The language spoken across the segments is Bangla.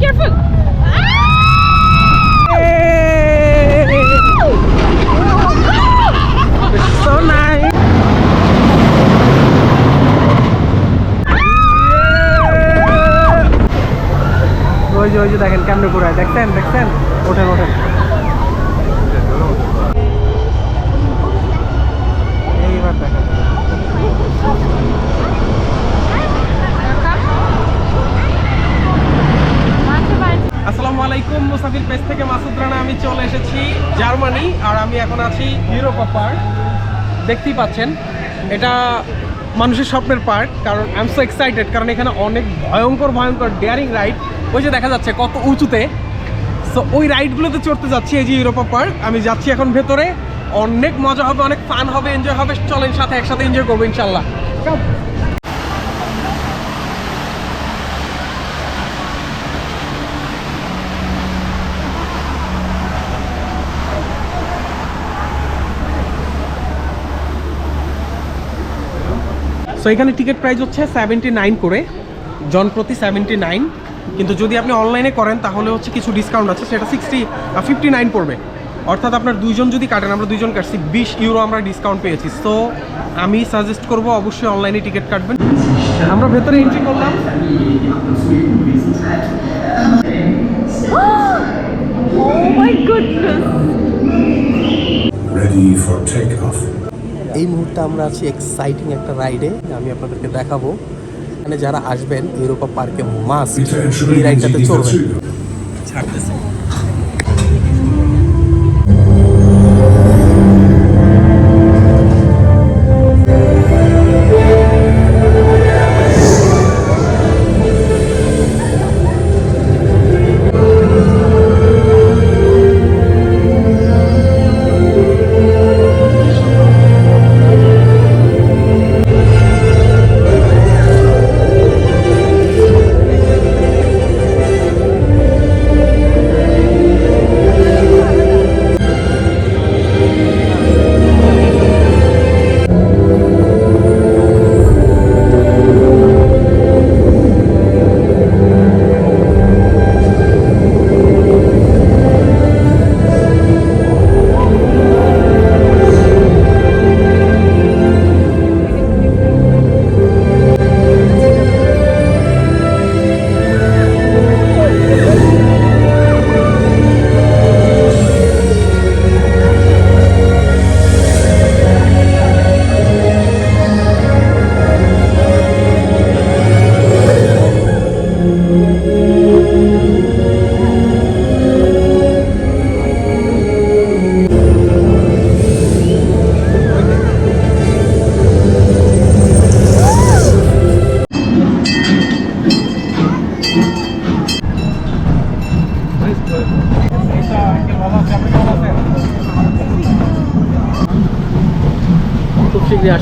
Careful so nice. ওই যে ওই যে দেখেন কেমনে ঘুরায়। দেখছেন? দেখছেন? ওঠেন ওঠেন এইবার দেখেন আসসালামু আলাইকুম মুসাফির পেজ থেকে মাসুদ রানা আমি চলে এসেছি জার্মানি আর আমি এখন আছি ইউরোপা পার্ক। দেখতেই পাচ্ছেন, এটা মানুষের স্বপ্নের পার্ক, কারণ আই এম সো এক্সাইটেড কারণ এখানে অনেক ভয়ঙ্কর ভয়ঙ্কর ডেয়ারিং রাইড ওই যে দেখা যাচ্ছে কত উঁচুতে। সো ওই রাইডগুলোতে চড়তে যাচ্ছি এই যে ইউরোপা পার্ক। আমি যাচ্ছি এখন ভেতরে। অনেক মজা হবে, অনেক ফান হবে এনজয় হবে। চলেন সাথে একসাথে এনজয় করব, ইনশাল্লাহ। এখানে টিকিট প্রাইস হচ্ছে সেভেন্টি নাইন করে। জন প্রতি সেভেন্টি নাইন কিন্তু যদি আপনি অনলাইনে করেন তাহলে হচ্ছে কিছু ডিসকাউন্ট আছে সেটা সিক্সটি ফিফটি নাইন পড়বে। অর্থাৎ আপনার দুইজন যদি কাটেন আমরা দুইজন কাটছি বিশ ইউরো আমরা ডিসকাউন্ট পেয়েছি। সো আমি সাজেস্ট করব অবশ্যই অনলাইনে টিকিট কাটবেন। আমরা ভেতরে এন্ট্রি করলাম। Oh my goodness. ready for takeoff. এই মুহূর্তে আমরা আছি এক্সাইটিং একটা রাইডে আমি আপনাদেরকে দেখাবো। এখানে যারা আসবেন ইউরোপা পার্কে মাস্ট এই রাইডটাতে চলবেন ছাড়তেছে।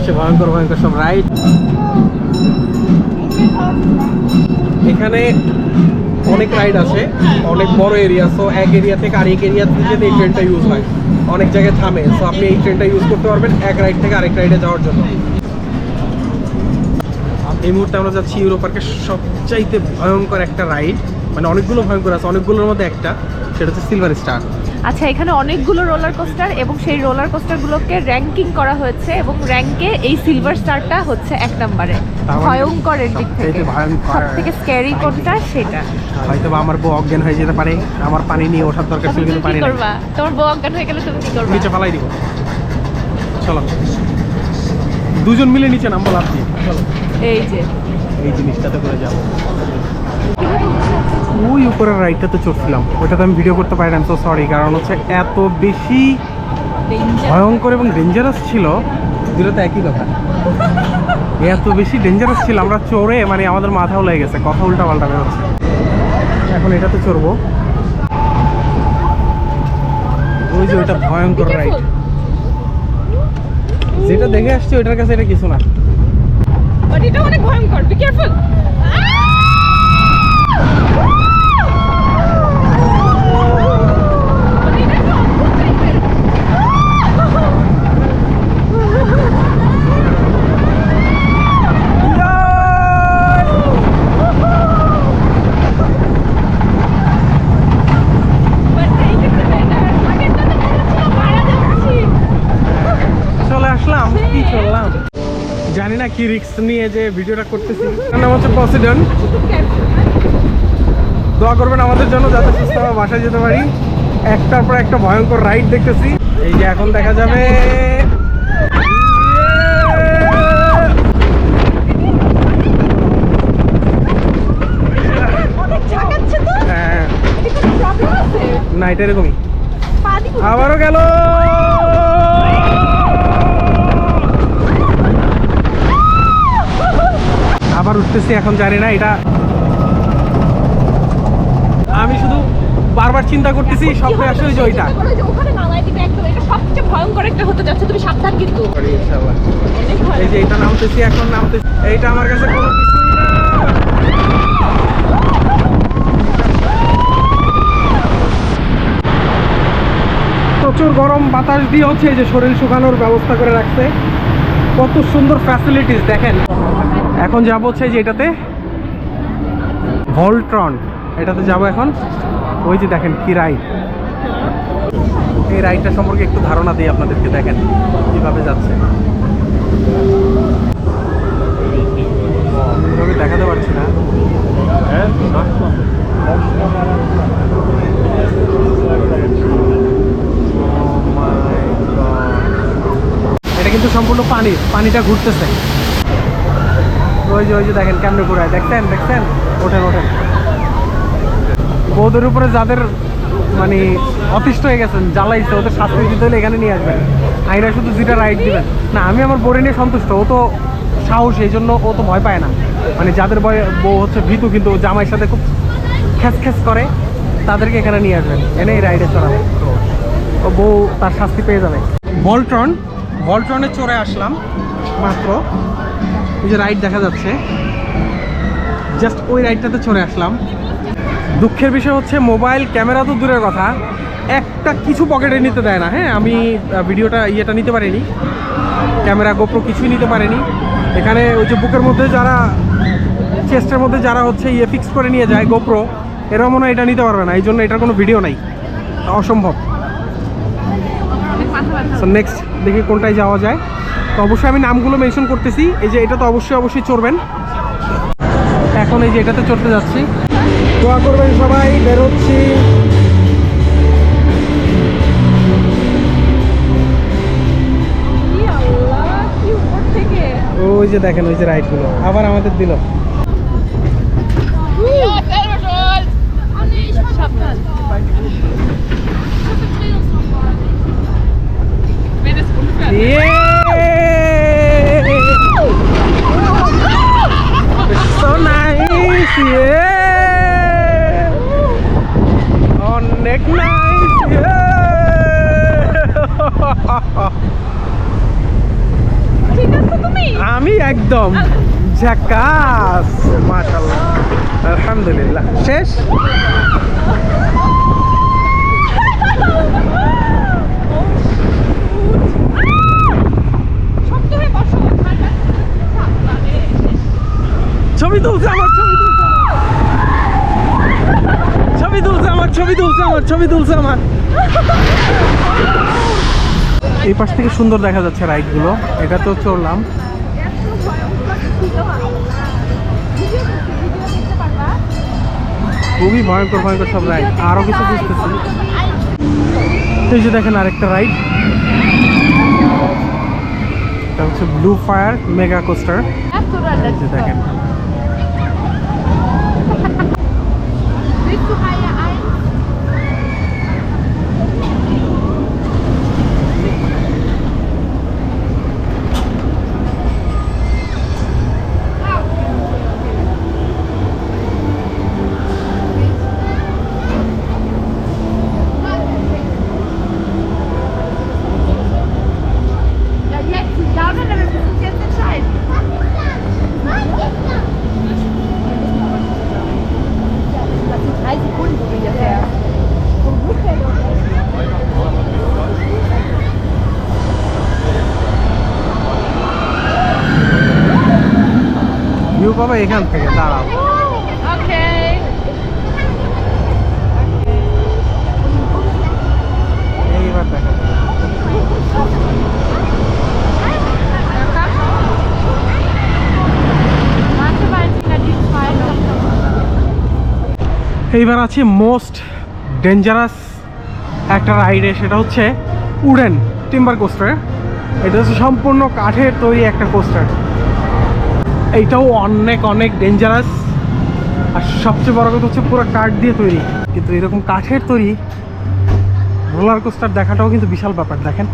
আসছে ভয়ঙ্কর ভয়ঙ্কর সব রাইড এখানে অনেক রাইড আছে, অনেক বড় এরিয়া সো এক এরিয়া থেকে আরেক এরিয়াতে যেতে এই ট্রেনটা ইউজ হয়। অনেক জায়গায় থামে সো আপনি এই ট্রেনটা ইউজ করতে পারবেন এক রাইড থেকে আরেক রাইডে যাওয়ার জন্য। এই মুহূর্তে আমরা যাচ্ছি ইউরো পার্কের সবচাইতে ভয়ঙ্কর একটা রাইড মানে অনেকগুলো ভয়ঙ্কর আছে, অনেকগুলোর মধ্যে একটা, সেটা হচ্ছে সিলভার স্টার আচ্ছা এখানে অনেকগুলো রোলার কোস্টার এবং সেই রোলার কোস্টারগুলোকে র্যাঙ্কিং করা হয়েছে এবং র্যাঙ্কে এই সিলভার স্টারটা হচ্ছে এক নম্বরে। মানে ভয়ঙ্করের দিক থেকে। ভয়ঙ্কর। সব থেকে স্ক্যারি কোনটা? সেটা। হয়তো আমার বউ অজ্ঞান হয়ে যেতে পারে আমার পানি নিয়ে ওঠার দরকার ছিল কিন্তু পানি করবা? তোমার বউ অজ্ঞান হয়ে গেলে তুমি কি করবা? নিচে ফালাই দিব। চলো। দুজন মিলে নিচে নামবো লাভ দিয়ে। চলো। এই যে। এই জিনিসটাতে করে যাব। ওই উপরের রাইডটাতে চড়ছিলাম। ওইটাতে আমি ভিডিও করতে পারিলাম তো সরি কারণ হচ্ছে এত বেশি ভয়ঙ্কর এবং ডেঞ্জারাস ছিল দুটো তো একই কথা। এত বেশি ডেঞ্জারাস ছিল আমরা চড়ে মানে আমাদের মাথাও লেগে গেছে কথা উল্টা পাল্টা বেরোচ্ছে। এখন এটাতে চড়বো। ওই যে ওইটা ভয়ঙ্কর রাইড যেটা দেখে আসছে ওইটার কাছে এটা কিছু না। এটা অনেক ভয়ঙ্কর বি কেয়ারফুল কি রিস্ক নিয়ে যে ভিডিওটা করতেছি? নাম হচ্ছে পসিডন দোয়া করবেন আমাদের জন্য যাতে সুস্থভাবে বাসায় যেতে পারি। একটার পর একটা ভয়ঙ্কর রাইড দেখতেছি। এই যে এখন দেখা যাবে। ঝাঁকাচ্ছে হ্যাঁ, না এটা এরকমই। আবারও গেল। আবার উঠতেছি এখন জানি না এটা আমি শুধু বারবার চিন্তা করতেছি স্বপ্নে আসলে যে ওইটা। ওই যে ওখানে নামাই দিবে একদম এটা সবচেয়ে ভয়ঙ্কর একটা হতে যাচ্ছে তুমি সাবধান কিন্তু। অনেক ভয়। এই যে এটা নামতেছি এখন নামতেছি। এইটা আমার কাছে কোনো কিছুই প্রচুর গরম বাতাস দিয়ে হচ্ছে এই যে শরীর শুকানোর ব্যবস্থা করে রাখছে। কত সুন্দর ফ্যাসিলিটিস দেখেন। এখন যাব হচ্ছে যে এটাতে। ভলট্রন এটাতে যাব এখন। ওই যে দেখেন, কি রাইড এই রাইডটা সম্পর্কে একটু ধারণা দিই আপনাদেরকে, দেখেন, কীভাবে যাচ্ছে। দেখাতে পারছি না। Oh my God. এটা কিন্তু সম্পূর্ণ পানি, পানিটা ঘুরতেছে। ওই যে ওই যে দেখেন কেমনে ঘুরায়। দেখছেন? দেখছেন? ওঠেন ওঠেন। বৌদের উপরে যাদের মানে অতিষ্ঠ হয়ে গেছেন, জ্বালাইছে, ওদের শাস্তি দিতে হলে এখানে নিয়ে আসবেন। আইনা শুধু যেটা রাইড দিবেন। না, আমি আমার বোরে নিয়ে সন্তুষ্ট। ও তো সাহস, এই জন্য ও তো ভয় পায় না। মানে যাদের ভয় বউ হচ্ছে ভীতু, কিন্তু জামাইয়ের সাথে খুব খ্যাস খ্যাস করে, তাদেরকে এখানে নিয়ে আসবেন। এনে রাইডে চড়াবে। ও বউ তার শাস্তি পেয়ে যাবে। ভলট্রন ভলট্রনে চড়ে আসলাম, মাত্র। এই যে রাইড দেখা যাচ্ছে। জাস্ট ওই রাইডটাতে চড়ে আসলাম। দুঃখের বিষয় হচ্ছে মোবাইল ক্যামেরা তো দূরের কথা। একটা কিছু পকেটে নিতে দেয় না হ্যাঁ? আমি ভিডিওটা ইয়েটা নিতে পারিনি। ক্যামেরা, গোপ্রো কিছুই নিতে পারিনি। এখানে ওই যে বুকের মধ্যে যারা চেস্টের মধ্যে যারা হচ্ছে ইয়ে ফিক্স করে নিয়ে যায়, গোপ্রো এরা মনে হয় এটা নিতে পারবে না। এই জন্য এটার কোনো ভিডিও নাই। অসম্ভব। সো নেক্সট দেখি কোনটায় যাওয়া যায়। তো অবশ্যই আমি নামগুলো মেনশন করতেছি। এই যে এটা তো অবশ্যই অবশ্যই চড়বেন। এখন এই যে এটাতে চড়তে যাচ্ছি। দোয়া করবেন সবাই বেরোচ্ছি। ওই যে দেখেন ওই যে রাইডগুলো। আবার আমাদের দিল সাবধান so nice yeah অনেক নাইস ঠিক আছে তুমি আমি একদম ঝাকাস। মাশাআল্লাহ। আলহামদুলিল্লাহ। শেষ? শক্ত হয়ে বসো ছবি তুলছে আমার। ছবি তুলছে আমার ছবি তুলছে আমার ছবি তুলছে আমার। এই পাশ থেকে সুন্দর দেখা যাচ্ছে রাইডগুলো। এটা তো চড়লাম। খুবই ভয়ঙ্কর ভয়ঙ্কর সব রাইড আরও কিছু বুঝতেছি এই যে দেখেন আরেকটা রাইড এটা হচ্ছে ব্লু ফায়ার মেগা কোস্টার দেখেন। এখান থেকে দাঁড়াবো এইবার এইবার আছে মোস্ট ডেঞ্জারাস একটা রাইডে সেটা হচ্ছে উডেন টিম্বার কোস্টার। এটা হচ্ছে সম্পূর্ণ কাঠের তৈরি একটা কোস্টার। এইটাও অনেক অনেক ডেঞ্জারাস আর সবচেয়ে বড় কথা হচ্ছে পুরো কাঠ দিয়ে তৈরি। কিন্তু এরকম কাঠের তৈরি রোলার কোস্টার দেখাটাও কিন্তু বিশাল ব্যাপার, দেখেন।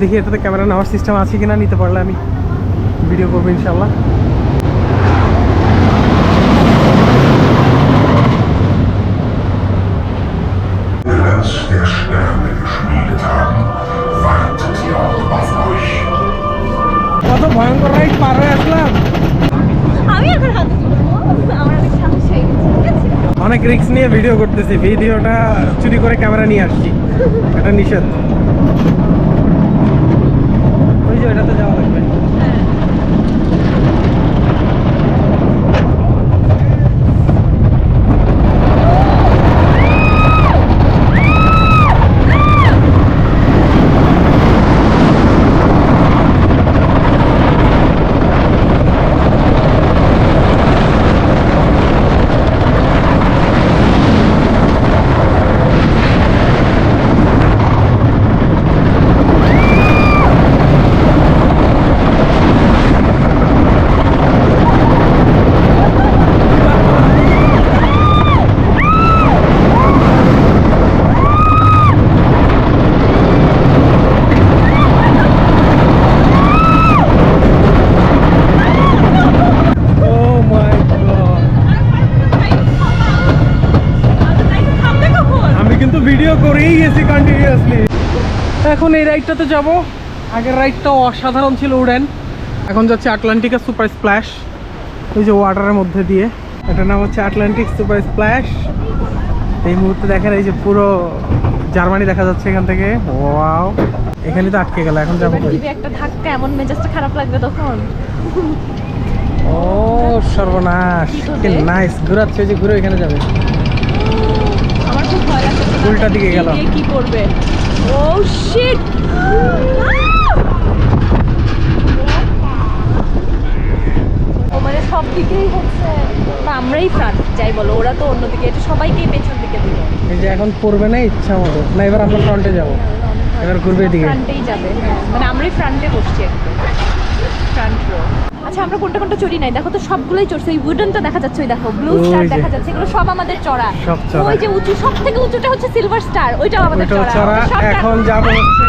দেখি এটাতে ক্যামেরা নেওয়ার সিস্টেম আছে কিনা, নিতে পারলে আমি ভিডিও করব ইনশাল্লাহ অনেক রিক্স নিয়ে ভিডিও করতেছি, ভিডিওটা চুরি করে ক্যামেরা নিয়ে আসছি। এটা নিষেধ। ওই যে ওটাতে যাওয়া লাগবে ও মাই গড আমি কিন্তু ভিডিও করেই গেছি কন্টিনিউয়াসলি এখন এই রাইডটাতে যাব। আগের রাইডটাও অসাধারণ ছিল উডেন। এখন যাচ্ছে আটলান্টিকা সুপার স্প্ল্যাশ। ওই যে ওয়াটারের মধ্যে দিয়ে। এটার নাম হচ্ছে আটলান্টিক সুপার স্প্ল্যাশ। এই মুহূর্তে দেখেন এই যে পুরো জার্মানি দেখা যাচ্ছে এখান থেকে। ওয়াও। এখানে তো আটকে গেল এখন যাব একটা ধাক্কা এমন মেজাজটা খারাপ লাগবে তখন। ও সর্বনাশ। কি নাইস ঘুরাচ্ছে যে ঘুরে এখানে যাবে। আমার খুব ভয় লাগছে। উল্টা দিকে গেল। কি করবে? শিট ও মানে সব দিকেই হচ্ছে। বা আমরাই ফ্রন্ট যাই বলো ওরা তো অন্যদিকে এটা সবাইকেই পেছন দিকে দিল। এই যে এখন পড়বে না ইচ্ছা মতো। না এবার আমরা ফ্রন্টে যাব। এবার ঘুরবে এদিকে। ফ্রন্টেই যাবে মানে আমরাই ফ্রন্টে বসছি একদম। ফ্রন্ট রো আচ্ছা আমরা কোনটা কোনটা চড়ি নাই? দেখো তো সবগুলোই চড়ছে। ওই উডেনটা দেখা যাচ্ছে ওই দেখো ব্লু স্টার দেখা যাচ্ছে এগুলো সব আমাদের চড়া। ওই যে উঁচু সব থেকে উঁচুটা হচ্ছে সিলভার স্টার ওইটাও আমাদের চড়া। এখন যাব হচ্ছে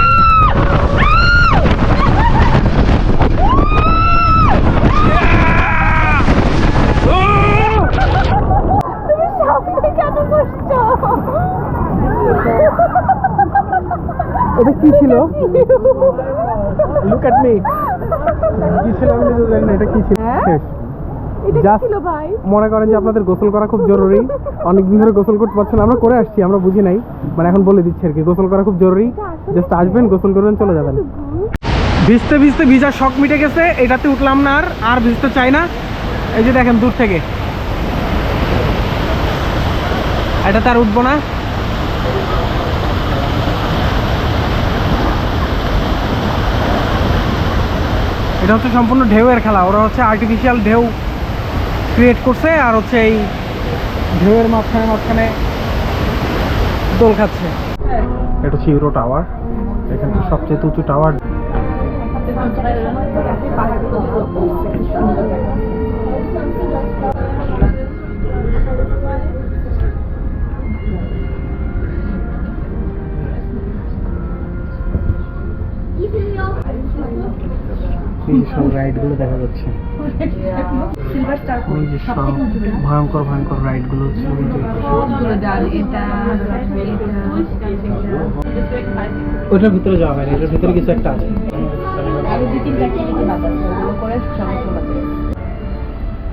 এটা কি ছিল? লুক অ্যাট মি কি ছিল আমি নিজেও জানি না এটা কি ছিল? হ্যাঁ? শেষ। মনে করেন যে আপনাদের গোসল করা খুব জরুরি। অনেকদিন ধরে গোসল করতে পারছেন আমরা করে আসছি আমরা বুঝি নাই। মানে এখন বলে দিচ্ছি আর কি গোসল করা খুব জরুরি। জাস্ট আসবেন গোসল করবেন চলে যাবেন। ভিজতে ভিজতে ভিজার শখ মিটে গেছে এটাতে উঠলাম না আর আর ভিজতে চাই না। এই যে দেখেন দূর থেকে। এটাতে আর উঠবো না। এটা হচ্ছে সম্পূর্ণ ঢেউয়ের খেলা। ওরা হচ্ছে আর্টিফিশিয়াল ঢেউ ক্রিয়েট করছে আর হচ্ছে এই ঢেউয়ের মাঝখানে মাঝখানে দোল খাচ্ছে। এটা হচ্ছে ইউরো টাওয়ার এখানে সবচেয়ে উঁচু টাওয়ার এই যে সব রাইডগুলো দেখা যাচ্ছে। সিলভার স্টার ওই যে সব ভয়ঙ্কর ভয়ঙ্কর রাইডগুলো হচ্ছে ওই ওটার ভিতরে যাওয়া হয়নি এটার ভিতরে কিছু একটা আছে।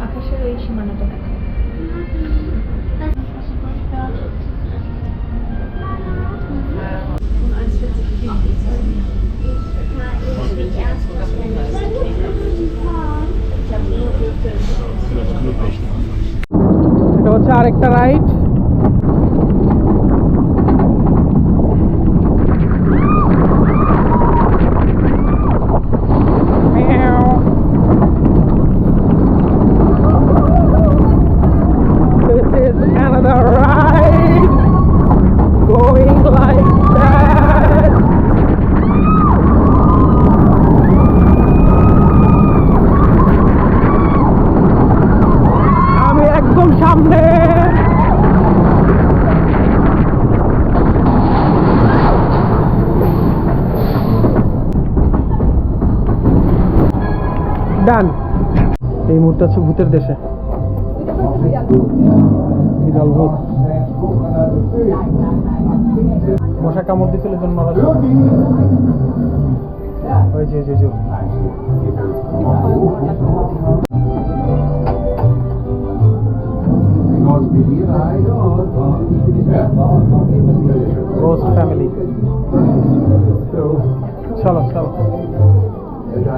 আকাশের ওই সীমানাটা দেখো। এটা হচ্ছে আরেকটা রাইড। এটা হচ্ছে ভূতের দেশে। বিরল ভূত। মশা কামড় দিছিল জন্য মারা। ওই যে যে ফ্যামিলি চলো চলো। এই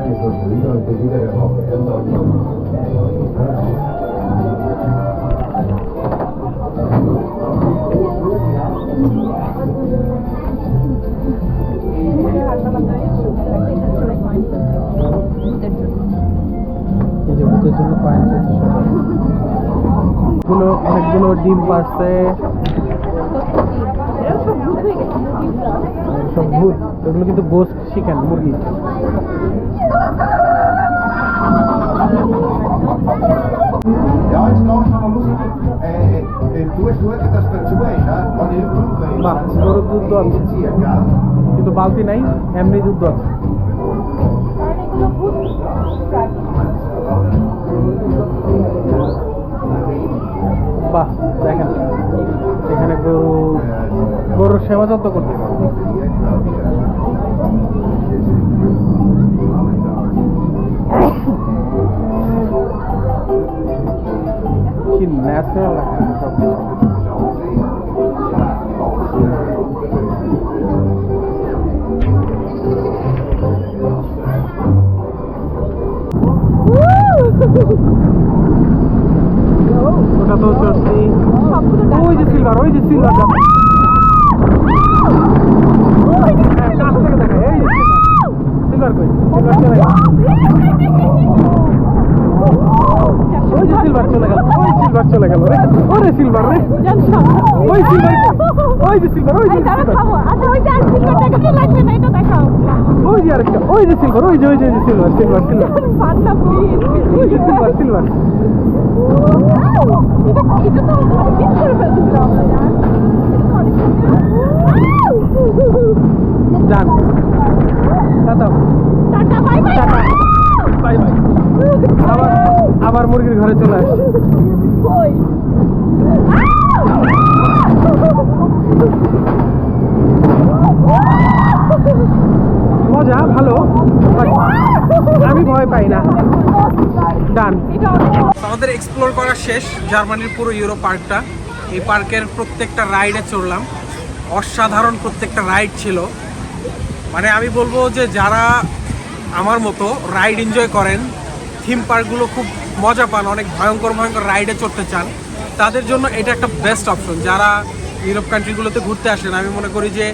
যে ভূতের জন্য কয়েনগুলো অনেকগুলো ডিম পারছে। সব ভূত এগুলো কিন্তু গোস্ট chicken, মুরগি। বা বড় দুধ কিন্তু বালতি নাই এমনি দুধ আছে। বাহ দেখেন। এখানে গরু গরুর সেবা যত করতে পারে কি ন্যাচারাল লাগছে সব কিছু। ওটা তো চড়ছি ওই যে সিলভার ওই যে সিলভার কাছ থেকে দেখা এই যে সিলভার কই সিলভার চলে গেল ওই যে সিলভার চলে গেল ওই সিলভার চলে গেল রে ওরে সিলভার রে। ওই সিলভার ওই যে সিলভার ওই যে সিলভার ওই যে আরেকটা ওই যে সিলভার ওই যে ওই যে সিলভার সিলভার সিলভার ওই যে সিলভার সিলভার যান টাটা। Bye bye. আবার মুরগির ঘরে চলে আসছে মজা ভালো। আমি ভয় পাই না। ডান আমাদের এক্সপ্লোর করা শেষ জার্মানির পুরো ইউরো পার্কটা এই পার্কের প্রত্যেকটা রাইডে চড়লাম। অসাধারণ প্রত্যেকটা রাইড ছিল। মানে আমি বলব যে যারা আমার মতো রাইড এনজয় করেন থিম পার্কগুলো খুব মজা পান, অনেক ভয়ঙ্কর ভয়ঙ্কর রাইডে চড়তে চান, তাদের জন্য এটা একটা বেস্ট অপশন যারা ইউরোপ কান্ট্রিগুলোতে ঘুরতে আসেন, আমি মনে করি যে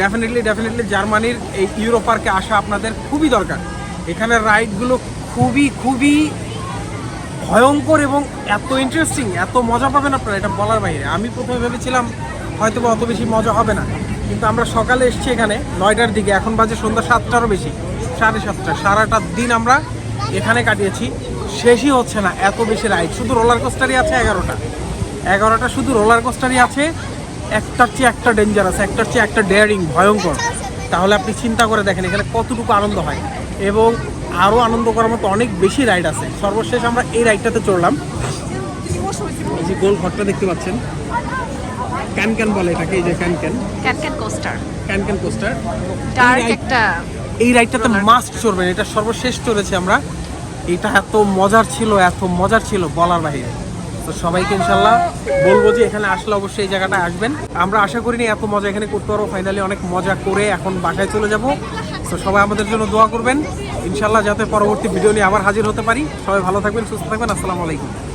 ডেফিনেটলি ডেফিনেটলি জার্মানির এই ইউরো পার্কে আসা আপনাদের খুবই দরকার। এখানে রাইডগুলো খুবই খুবই ভয়ঙ্কর এবং এত ইন্টারেস্টিং এত মজা পাবেন আপনারা, এটা বলার বাইরে। আমি প্রথমে ভেবেছিলাম হয়তো বা অত বেশি মজা হবে না। কিন্তু আমরা সকালে এসেছি এখানে, নয়টার দিকে, এখন বাজে সন্ধ্যা সাতটারও বেশি, সাড়ে সাতটা, সারাটা দিন আমরা এখানে কাটিয়েছি। শেষই হচ্ছে না এত বেশি রাইড। শুধু রোলার কোস্টারই আছে এগারোটা। এগারোটা শুধু রোলার কোস্টারই আছে একটার চেয়ে একটা ডেঞ্জারাস একটার চেয়ে একটা ডেয়ারিং ভয়ঙ্কর। তাহলে আপনি চিন্তা করে দেখেন এখানে কতটুকু আনন্দ হয়। এবং আরও আনন্দ করার মতো অনেক বেশি রাইড আছে। সর্বশেষ আমরা এই রাইডটাতে চড়লাম। এই যে গোল ঘরটা দেখতে পাচ্ছেন। ক্যান ক্যান বলে এটাকে এই যে can can. Can can coaster can can coaster dark একটা এই রাইডটাতে মাস্ট চড়বেন এটা সর্বশেষ চড়েছি আমরা। এটা এত মজার ছিল, এত মজার ছিল বলার বাহিরে তো সবাইকে ইনশাল্লাহ বলব যে এখানে আসলে অবশ্যই এই জায়গাটা আসবেন। আমরা আশা করিনি এত মজা এখানে করতে পারব। ফাইনালি অনেক মজা করে এখন বাসায় চলে যাব। তো সবাই আমাদের জন্য দোয়া করবেন। ইনশাল্লাহ যাতে পরবর্তী ভিডিও নিয়ে আবার হাজির হতে পারি। সবাই ভালো থাকবেন, সুস্থ থাকবেন। আসসালামু আলাইকুম।